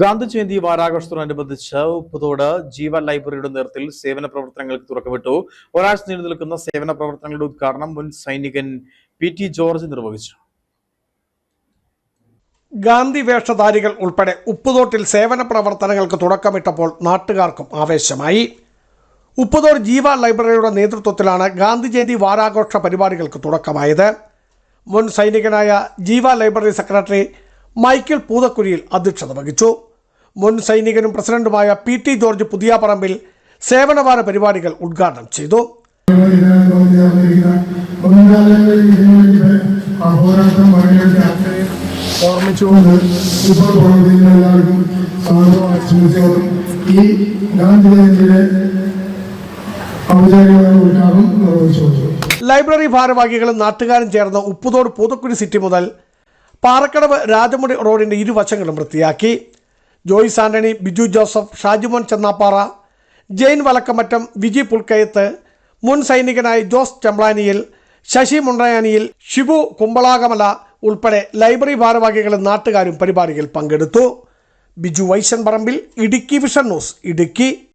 ഗാന്ധി ജയന്തി വാരാഘോഷത്തോടനുബന്ധിച്ച് ഉപ്പുതോട് ജീവ ലൈബ്രറിയുടെ നേതൃത്വത്തിൽ സേവന പ്രവർത്തനങ്ങൾക്ക് തുറക്കമിട്ടു ഒരാഴ്ച നീണ്ടു നിൽക്കുന്ന സേവന പ്രവർത്തനങ്ങളുടെ ഉദ്ഘാടനം മുൻ സൈനികൻ പി ടി ജോർജ് നിർവഹിച്ചു. ഗാന്ധി വേഷധാരികൾ ഉൾപ്പെടെ ഉപ്പുതോട്ടിൽ സേവന പ്രവർത്തനങ്ങൾക്ക് തുടക്കമിട്ടപ്പോൾ നാട്ടുകാർക്കും ആവേശമായി. ഉപ്പുതോട് ജീവ ലൈബ്രറിയുടെ നേതൃത്വത്തിലാണ് ഗാന്ധി ജയന്തി വാരാഘോഷ പരിപാടികൾക്ക് തുടക്കമായത്. മുൻ സൈനികനായ Jeeva library secretary Michael Poothakkuriyil അധ്യക്ഷത വഹിച്ചു. മുൻ സൈനികനും പ്രസിഡന്റുമായ പി ടി ജോർജ് പുതിയാപറമ്പിൽ സേവനവാര പരിപാടികൾ ഉദ്ഘാടനം ചെയ്തു. ഓർമ്മിച്ചുകൊണ്ട് ഇപ്പോൾ പ്രവർത്തിക്കുന്ന എല്ലാവർക്കും സ്വാഗതം ഈ ഗാന്ധി ജയന്തിയുടെ ഔപചാരികമായ ഉദ്ഘാടനം നിർവഹിച്ചുകൊണ്ടു ലൈബ്രറി ഭാരവാഹികളും നാട്ടുകാരും ചേർന്ന് ഉപ്പുതോട് പൂതക്കുഴി സിറ്റി മുതൽ പാറക്കടവ് രാജമുടി റോഡിന്റെ ഇരുവശങ്ങളും വൃത്തിയാക്കി. ജോയിസ് ആന്റണി ബിജു ജോസഫ് ഷാജിമോൻ ചെന്നാപ്പാറ ജെയിൻ വലക്കമറ്റം വിജി പുൽക്കയത്ത് മുൻ സൈനികനായ ജോസ് ചെമ്പ്ലാനിയിൽ ശശി മുണ്ടയാനിയിൽ ഷിബു കുമ്പളാകമല ഉൾപ്പെടെ ലൈബ്രറി ഭാരവാഹികളും നാട്ടുകാരും പരിപാടിയിൽ പങ്കെടുത്തു. Biju Vaishan Parambil Idukki vision news Idukki.